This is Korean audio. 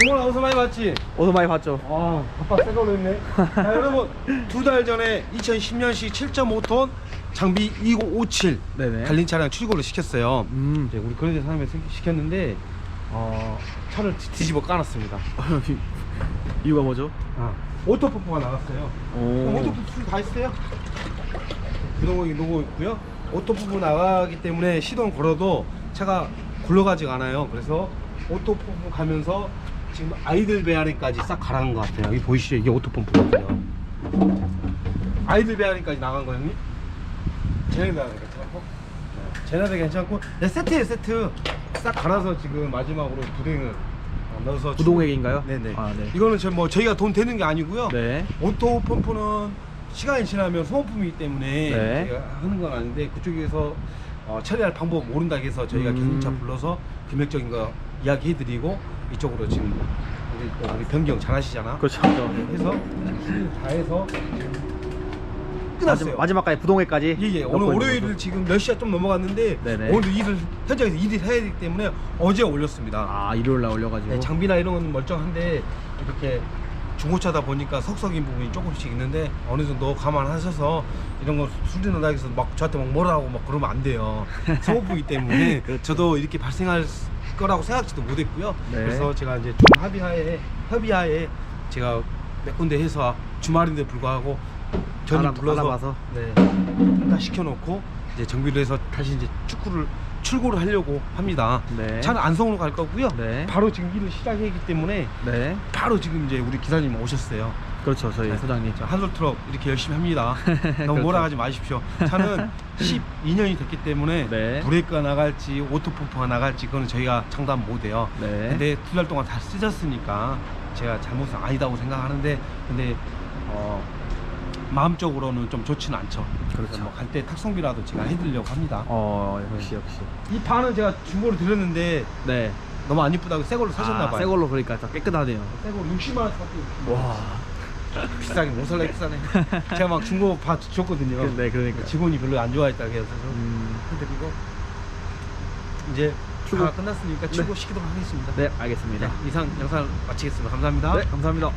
동원아 어서 많이 봤지? 어서 많이 봤죠. 아 아빠 새 걸로 했네 자 여러분 두 달 전에 2010년식 7.5톤 장비 2057 네네. 달린 차량 출고를 시켰어요 음. 이제 우리 그런 데 사람이 시켰는데 어, 차를 뒤- 뒤집어 까놨습니다 이유가 뭐죠? 아, 오토펌프가 나갔어요 오. 오토펌프 다 있어요 그동안 놓고 있고요 오토펌프 나가기 때문에 시동 걸어도 차가 굴러가지가 않아요 그래서 오토펌프 가면서 지금 아이들 배아리까지 싹 가라앉은 것 같아요 여기 보이시죠 이게 오토펌프거든요 아이들 배아리까지 나간 거 형님? 쟤네 배아리 괜찮고 쟤네도 괜찮고 네, 세트에 세트 싹 갈아서 지금 마지막으로 부등을 어, 넣어서 부동액인가요? 네네 아, 네. 이거는 저 뭐 저희가 돈 되는 게 아니고요 네. 오토 펌프는 시간이 지나면 소모품이기 때문에 네. 저희가 하는 건 아닌데 그쪽에서 어, 처리할 방법 모른다 해서 저희가 음. 견인차 불러서 금액적인 거 이야기해드리고 이쪽으로 지금 우리, 또 우리 변경 잘 하시잖아 그렇죠. 해서 수리를 다 해서 끝났어요 마지막, 까지 부동액까지. 예예 넣고 오늘 있는 월요일 거죠. 지금 몇 시가 좀 넘어갔는데 네네. 오늘 일을 현장에서 일을 해야 되기 때문에 어제 올렸습니다 아 일요일 날 올려가지고. 네, 장비나 이런 건 멀쩡한데 이렇게 중고차다 보니까 석석인 부분이 조금씩 있는데 어느 정도 감안하셔서 이런 거 수리 넣는다 해서 막 저한테 막 뭐라 하고 막 그러면 안 돼요 소모품이기 때문에 그렇죠. 저도 이렇게 발생할 거라고 생각지도 못했고요 네. 그래서 제가 이제 좀 합의하에 협의하에 제가 몇 군데 해서 주말인데 불구하고 알아- 불러서 알아봐서. 네, 다 시켜놓고 이제 정비를 해서 다시 이제 축구를 출고를 하려고 합니다. 네. 차는 안성으로 갈 거고요. 네. 바로 지금 일을 시작하기 때문에 네. 바로 지금 이제 우리 기사님 오셨어요. 그렇죠. 저희 네. 소장님. 자, 한솔 트럭 이렇게 열심히 합니다. 너무 그렇죠. 하지 마십시오. 차는 12년이 됐기 때문에 네. 브레이크가 나갈지 오토펌프가 나갈지 그거는 저희가 장담 못해요. 네. 근데 두 달 동안 다 쓰셨으니까 제가 잘못은 아니다고 생각하는데 근데 어, 마음적으로는 좀 좋지는 않죠. 그렇죠. 갈때 탁송비라도 제가 해드리려고 합니다. 어 역시 역시. 이 판은 제가 중고로 드렸는데 네. 너무 안 이쁘다고 새 걸로 사셨나 아, 봐요. 새 걸로 그러니까 다 깨끗하네요. 새 걸로 60만 원 샀대요. 와. 비싸게 못 살래 비싸네. 제가 막 중고 봐 줬거든요. 그- 네 그러니까. 직원이 별로 안 좋아했다고 해서 음. 해드리고 이제 출고. 다 끝났으니까 출고 시키도록 하겠습니다. 네 알겠습니다. 네, 이상 영상 마치겠습니다. 감사합니다. 네 감사합니다.